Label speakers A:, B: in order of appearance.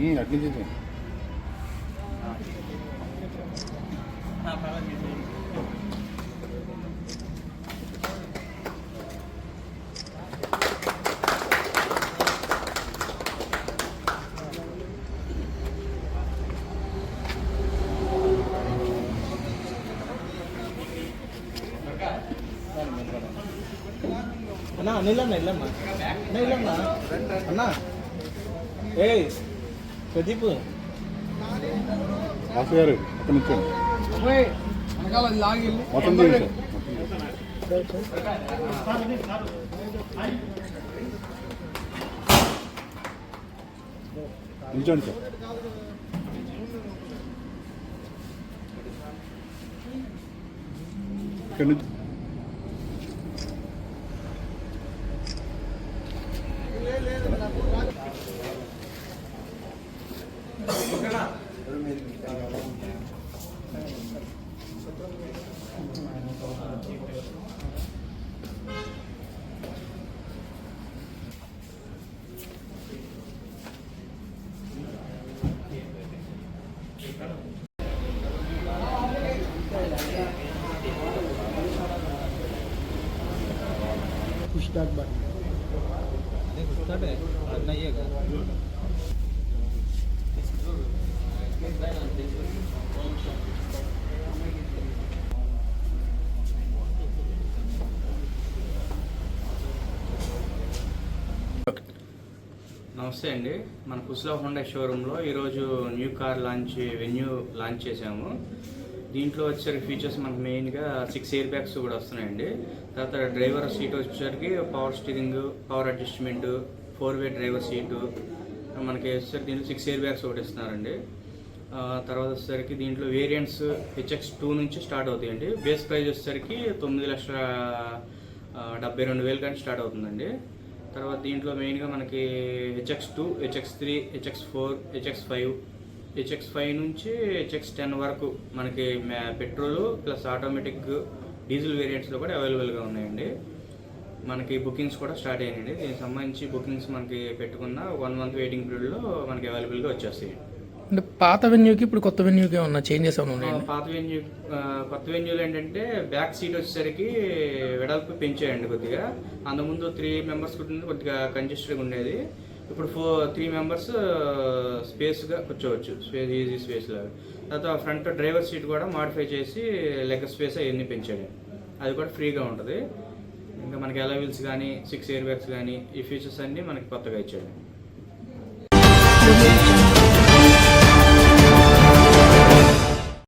A: 응, 알겠는데.
B: 아,
A: 바로 주세요.
C: అన్నా నిల్లమ్మా ఇల్లమ్మా. అన్నా ఇల్లమ్మా. అన్నా. ఏయ్ ప్రదీప్.
B: వాసు గారు అక్కడ నుంచి మొత్తం సార్ నిల్చోండి సార్. ఇక్కడ నుంచి
C: पुस्तक बन पुस्तक है नहीं है
A: నమస్తే అండి. మన కుస్లా హోండా షోరూంలో ఈరోజు new car launch venue launch చేసాము దీంట్లో వచ్చేసరికి ఫీచర్స్ మనకు మెయిన్గా సిక్స్ ఇయర్ బ్యాగ్స్ కూడా వస్తున్నాయండి. తర్వాత డ్రైవర్ సీట్ వచ్చేసరికి power steering power adjustment four way driver seat మనకి వచ్చేసరికి దీంట్లో సిక్స్ ఇయర్ బ్యాగ్స్ ఒకటి ఇస్తున్నారండి. తర్వాత వచ్చేసరికి దీంట్లో వేరియంట్స్ హెచ్ఎక్స్ టూ నుంచి స్టార్ట్ అవుతాయండి. బేస్ ప్రైస్ వచ్చేసరికి తొమ్మిది లక్షల డెబ్బై రెండు వేలు కానీ స్టార్ట్ అవుతుందండి. తర్వాత దీంట్లో మెయిన్గా మనకి HX two HX three HX four HX five HX five నుంచి హెచ్ఎక్స్ టెన్ వరకు మనకి పెట్రోల్ ప్లస్ ఆటోమేటిక్ డీజిల్ వేరియంట్స్లో కూడా అవైలబుల్గా ఉన్నాయండి. మనకి బుకింగ్స్ కూడా స్టార్ట్ అయ్యాయండి దీనికి సంబంధించి బుకింగ్స్ మనకి పెట్టుకున్న వన్ మంత్ వెయిటింగ్ పీరియడ్లో మనకి అవైలబుల్గా వచ్చేస్తాయి
D: అంటే పాత వెన్యూకి ఇప్పుడు కొత్త వెన్యూకి ఏమన్నా చేంజెస్ ఏమైనా ఉన్నాయండి?
A: పాత వెన్యూ కొత్త వెన్యూలు ఏంటంటే బ్యాక్ సీట్ వచ్చేసరికి వెడల్పు పెంచాయండి కొద్దిగా. అంతకుముందు త్రీ మెంబర్స్ కుట్టింది కొద్దిగా కంజెస్టెడ్గా ఉండేది. ఇప్పుడు ఫోర్ త్రీ మెంబర్స్ స్పేస్గా కూర్చోవచ్చు. స్పేస్ ఈజీ స్పేస్ లాగా. తర్వాత ఫ్రంట్ డ్రైవర్ సీట్ కూడా మాడిఫై చేసి లెగ్ స్పేస్ అవన్నీ పెంచాడు. అది కూడా ఫ్రీగా ఉంటుంది. ఇంకా మనకి అలవిల్స్ కానీ సిక్స్ ఇయర్ బ్యాగ్స్ కానీ ఈ ఫీచర్స్ అన్నీ మనకి కొత్తగా ఇచ్చాడు.